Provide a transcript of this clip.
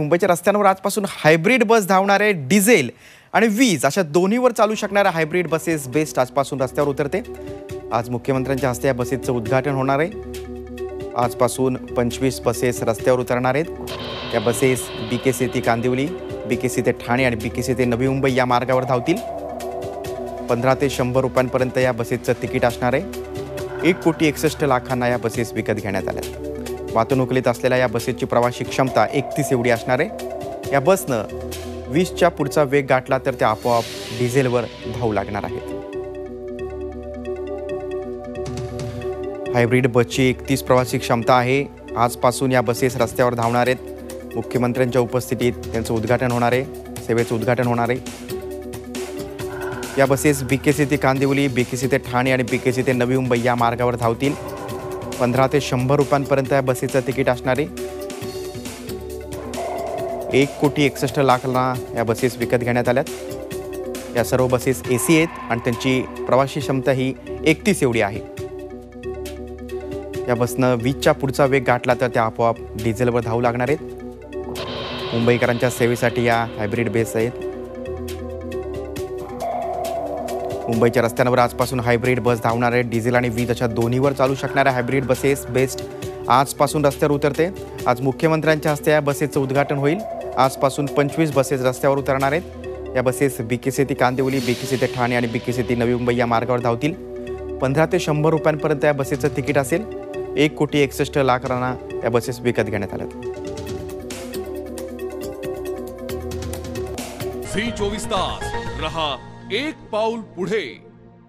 मुंबईच्या रस्त्यांवर आजपासून हायब्रिड बस धावणार आहे डिझेल आणि वीज अशा दोन्हीवर चालू शकणाऱ्या हायब्रिड बसेस बेस्ट आजपासून रस्त्यावर उतरते. आज मुख्यमंत्र्यांच्या हस्ते या बसेसचं उद्घाटन होणार आहे. आजपासून पंचवीस बसेस रस्त्यावर उतरणार आहेत. या बसेस बी के सी ते कांदिवली बी के सी ते ठाणे आणि बी के सी ते नवी मुंबई या मार्गावर धावतील. पंधरा ते शंभर रुपयांपर्यंत या बसेसचं तिकीट असणार आहे. एक कोटी एकसष्ट लाखांना या बसेस विकत घेण्यात आल्या. वातानुकूलित असलेल्या या बसेसची प्रवासी क्षमता एकतीस एवढी असणार आहे. या बसनं वीसच्या पुढचा वेग गाठला तर त्या आपोआप डिझेलवर धावू लागणार आहेत. हायब्रिड बसची एकतीस प्रवासी क्षमता आहे. आजपासून या बसेस रस्त्यावर धावणार आहेत. मुख्यमंत्र्यांच्या उपस्थितीत त्यांचं उद्घाटन होणार आहे. सेवेचं उद्घाटन होणार आहे. या बसेस बीकेसी ते कांदिवली बीकेसी ते ठाणे आणि बीकेसी ते नवी मुंबई या मार्गावर धावतील. पंधरा ते शंभर रुपयांपर्यंत या बसेचं तिकीट असणार आहे एक कोटी एकसष्ट लाखांना या बसेस विकत घेण्यात आल्यात. या सर्व बसेस ए सी आहेत आणि त्यांची प्रवासी क्षमता ही एकतीस एवढी आहे. या बसनं वीजच्या पुढचा वेग गाठला तर त्या आपोआप डिझेलवर धावू लागणार आहेत. मुंबईकरांच्या सेवेसाठी या हायब्रिड बेस आहेत. मुंबईच्या रस्त्यांवर आजपासून हायब्रिड बस धावणार आहेत डिझेल आणि वीज अशा दोन्हीवर चालू शकणाऱ्या हायब्रिड बसेस बेस्ट आजपासून रस्त्यावर उतरते. आज मुख्यमंत्र्यांच्या हस्ते या बसेसचं उद्घाटन होईल. आजपासून पंचवीस बसेस रस्त्यावर उतरणार आहेत. या बसेस बी ते कांदिवली बी ते ठाणे आणि बी ते नवी मुंबई या मार्गावर धावतील. पंधरा ते शंभर रुपयांपर्यंत या बसेसचं तिकीट असेल. एक कोटी एकसष्ट लाखांना या बसेस विकत घेण्यात आल्यात. फ्री चोवीस तास. रहा एक पाऊल पुढे.